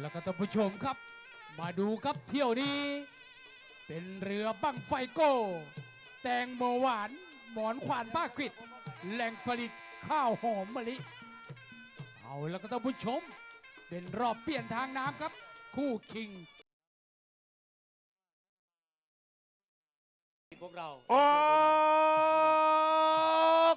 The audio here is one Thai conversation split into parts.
แล้วก็ท่านผู้ชมครับ มาดูครับเที่ยวนี้ เป็นเรือบังไฟโก้ แตงโมหวาน หมอนขวานป้ากริดแหล่งผลิตข้าวหอมมะลิ เอาแล้วก็ท่านผู้ชม เป็นรอบเปลี่ยนทางน้ำครับ คู่คิงพวกเรา ออก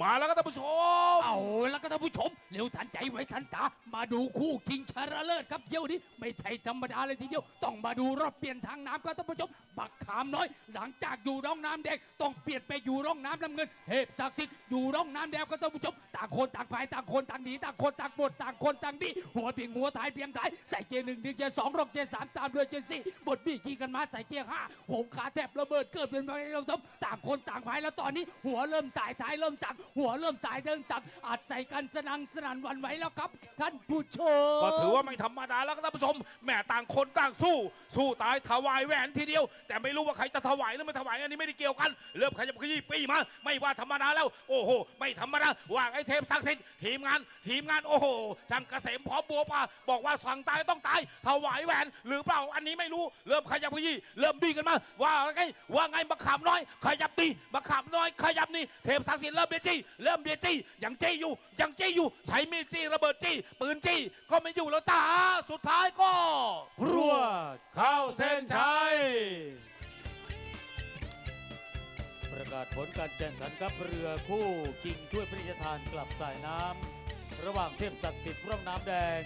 มาแล้วครับท่านผู้ชม เอาแล้วก็ท่านผู้ชม เร็วทันใจไว้ทันตา มาดูคู่คิงชนะเลิศครับเที่ยวนี้ไม่ใช่ธรรมดาเลยทีเดียว ต้องมาดูรอบเปลี่ยนทางน้ำครับท่านผู้ชม บักขามน้อย หลังจากอยู่ร่องน้ำแดงต้องเปลี่ยนไปอยู่ร่องน้ำน้ำเงินเทพศักดิ์สิทธิ์อยู่ร่องน้ำแดงครับท่านผู้ชมต่างคนต่างพายต่างคนต่างหนีต่างคนต่างบดต่างคนต่างบี้หัวเพียงหัวท้ายเพียงท้ายใส่เกียร์หนึ่งดึงเกียร์สองรองเกียร์สามตามด้วยเกียร์สี่บดบี้ขี่กันมาใส่เกียร์ห้าโหงขาแทบระเบิดเกิดเป็นไปลงทบต่างคนต่างพายแล้วตอนนี้ หัวเริ่มสายท้ายเริ่มสั่งหัวเริ่มสายเดินสั่งอัดใส่กันสนังสนันหวันไหวแล้วครับ ท่านผู้ชมก็ถือว่าไม่ธรรมดาแล้วครับท่านผู้ชมแม่ต่างคนต่างสู้ สู้ตายถวายแหวนทีเดียว แต่ไม่รู้ว่าใครจะถวายหรือไม่ถวายอันนี้ไม่ได้เกี่ยวกัน เริ่มขยับขยี้ปีมา ไม่ว่าธรรมดาแล้ว โอ้โห ไม่ธรรมดาว่างไอ้เทพศักดิ์สิทธิ์ทีมงานทีมงานโอ้โหช่างเกษมพร้อมบัวปลาบอกว่าสั่งตายต้องตายถวายแหวนหรือเปล่าอันนี้ไม่รู้เริ่มขยับขยี้เริ่มดีกันมา ว่าไงว่าไงมะขามน้อย ขยับดีมะขามน้อยขยับนี่เทพศักดิ์สิทธิ์เริ่มเดียจี้เริ่มเดียจี้ยังจี้อยู่ ยังจี้อยู่ ใช้มีดจี้ระเบิดจี้ ปืนจี้ ก็ไม่อยู่แล้วจ้า สุดท้ายก็พรวดเข้าเส้นชัย ประกาศผลการแข่งขันกับเรือคู่ชิงถ้วยพระราชทานกลับสายน้ำระหว่างเทพศักดิ์สิทธิ์ร่องน้ำแดง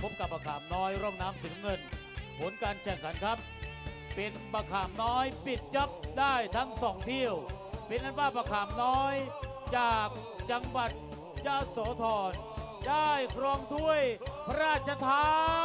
พบกับมะขามน้อยร่องน้ำสีน้ำเงิน ผลการแข่งขันครับ เป็นมะขามน้อยปิดจ็อบได้ทั้งสองเที่ยว เป็นนั้นว่ามะขามน้อยจากจังหวัด ยโสธรได้ครองถ้วยพระราชทาน